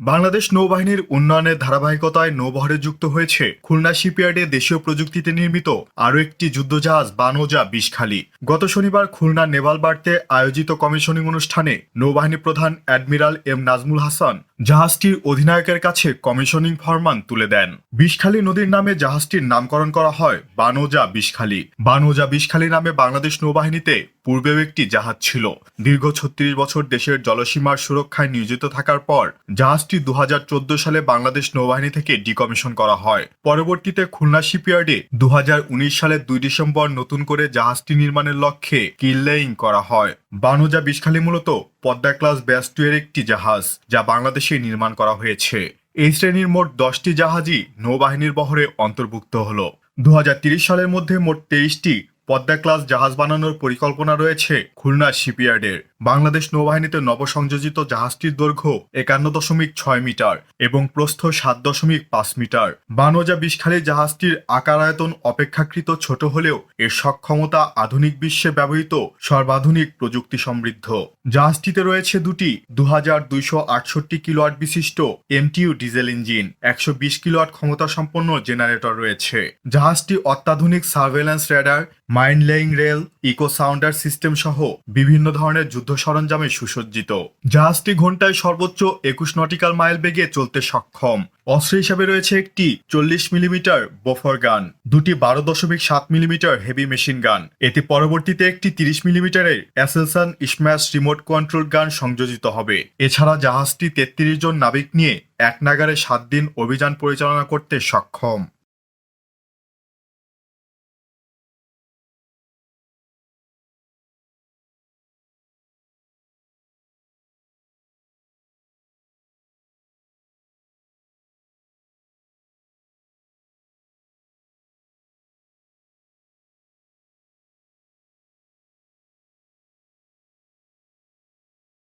বাংলাদেশ নৌবাহিনীর উন্নয়নের ধারাবাহিকতায় নৌবহরে যুক্ত হয়েছে খুলনা শিপইয়ার্ডে দেশীয় প্রযুক্তিতে নির্মিত আরও একটি যুদ্ধজাহাজ বানোজা বিষখালী। গত শনিবার খুলনা নেভাল বার্তে আয়োজিত কমিশনিং অনুষ্ঠানে নৌবাহিনী প্রধান অ্যাডমিরাল এম নাজমুল হাসান জাহাজটির অধিনায়কের কাছে কমিশনিং ফরমান তুলে দেন। বিষখালী নদীর নামে জাহাজটির নামকরণ করা হয় বানোজা বিষখালী। বানোজা বিষখালী নামে বাংলাদেশ নৌবাহিনীতে পূর্বেও একটি জাহাজ ছিল। দীর্ঘ ছত্রিশ বছর দেশের জলসীমার সুরক্ষায় নিয়োজিত থাকার পর জাহাজটি দু সালে বাংলাদেশ নৌবাহিনী থেকে ডিকমিশন করা হয়। পরবর্তীতে খুলনা শিপইয়ার্ডে দু সালের দুই ডিসেম্বর নতুন করে জাহাজটি নির্মাণের লক্ষ্যে কিল্লেইং করা হয়। বানুজা বিষখালী মূলত পদ্মা ক্লাস ব্যাস্টুয়ের একটি জাহাজ, যা বাংলাদেশে নির্মাণ করা হয়েছে। এই শ্রেণির মোট দশটি জাহাজই নৌবাহিনীর বহরে অন্তর্ভুক্ত হল। দু সালের মধ্যে মোট তেইশটি পদ্মা ক্লাস জাহাজ বানানোর পরিকল্পনা রয়েছে খুলনা শিপইয়ার্ডের। বাংলাদেশ নৌবাহিনীতে নবসংযোজিত জাহাজটির দৈর্ঘ্য একান্ন দশমিক ছয় মিটার এবং প্রস্থ সাত দশমিক পাঁচ মিটার। বানোজা বিষখালী জাহাজটির আকার আয়তন অপেক্ষাকৃত ছোট হলেও এর সক্ষমতা আধুনিক বিশ্বে ব্যবহৃত সর্বাধুনিক প্রযুক্তি সমৃদ্ধ। জাহাজটিতে রয়েছে দুটি দু হাজার দুইশো আটষট্টি কিলোয়াট বিশিষ্ট এমটিইউ ডিজেল ইঞ্জিন, একশো বিশ কিলোয়াট ক্ষমতা সম্পন্ন জেনারেটর রয়েছে। জাহাজটি অত্যাধুনিক surveillance radar mind laying rail, echo sounder system সহ বিভিন্ন ধরনের যুদ্ধ সরঞ্জামে সুসজ্জিত জাহাজটি ঘন্টায় সর্বোচ্চ একুশ নটিক্যাল মাইল বেগে চলতে সক্ষম। অস্ত্র হিসাবে রয়েছে একটি চল্লিশ মিলিমিটার বোফর গান, দুটি বারো দশমিক সাত মিলিমিটার হেভি মেশিন গান। এতে পরবর্তীতে একটি তিরিশ মিলিমিটারের অ্যাসেলসান স্ম্যাশ রিমোট কন্ট্রোল গান সংযোজিত হবে। এছাড়া জাহাজটি তেত্রিশ জন নাবিক নিয়ে এক নাগারে সাত দিন অভিযান পরিচালনা করতে সক্ষম।